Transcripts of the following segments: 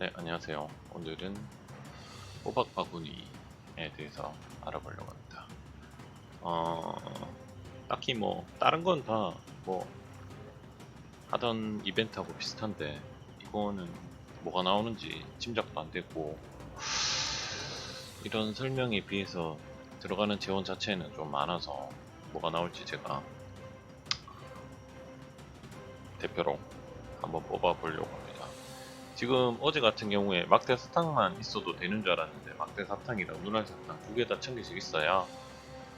네, 안녕하세요. 오늘은 호박 바구니에 대해서 알아보려고 합니다. 어, 딱히 뭐, 다른 건 다 뭐, 하던 이벤트하고 비슷한데, 이거는 뭐가 나오는지 짐작도 안 되고, 이런 설명에 비해서 들어가는 재원 자체는 좀 많아서, 뭐가 나올지 제가 대표로 한번 뽑아보려고. 지금 어제 같은 경우에 막대 사탕만 있어도 되는 줄 알았는데 막대 사탕이랑 눈알 사탕 두 개다천 개씩 있어야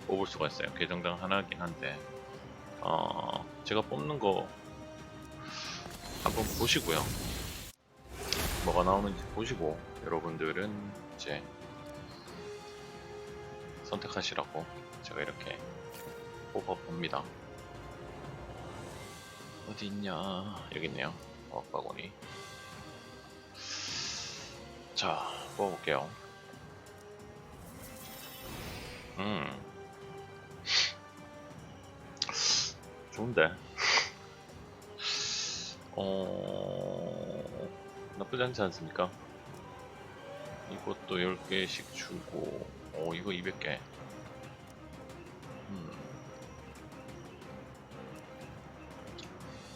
뽑을 수가 있어요. 계정당 하나긴 한데 어 제가 뽑는 거 한번 보시고요. 뭐가 나오는지 보시고 여러분들은 이제 선택하시라고 제가 이렇게 뽑아봅니다. 어디 있냐? 여기 있네요. 어학바구니. 자, 뽑아볼게요. 음. 좋은데. 어, 나쁘지 않지 않습니까? 이것도 10개씩 주고, 어, 이거 200개. 음.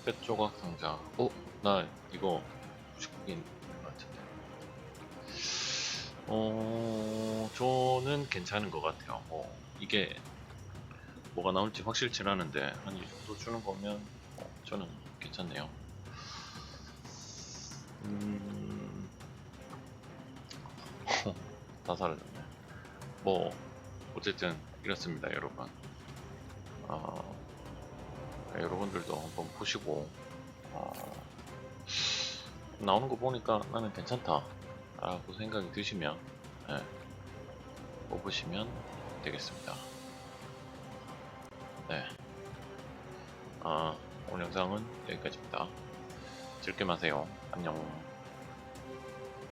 펫조각 상자. 어? 나 이거 99인 것 같은데. 어, 저는 괜찮은 것 같아요. 뭐, 이게 뭐가 나올지 확실치 않은데, 한 이 정도 주는 거면, 어, 저는 괜찮네요. 음, 다 사라졌네. 뭐, 어쨌든, 이렇습니다, 여러분. 어, 여러분들도 한번 보시고, 어, 나오는 거 보니까 나는 괜찮다. 라고 생각이 드시면 예, 뽑으시면 되겠습니다. 네. 아, 오늘 영상은 여기까지입니다. 즐겨 마세요. 안녕.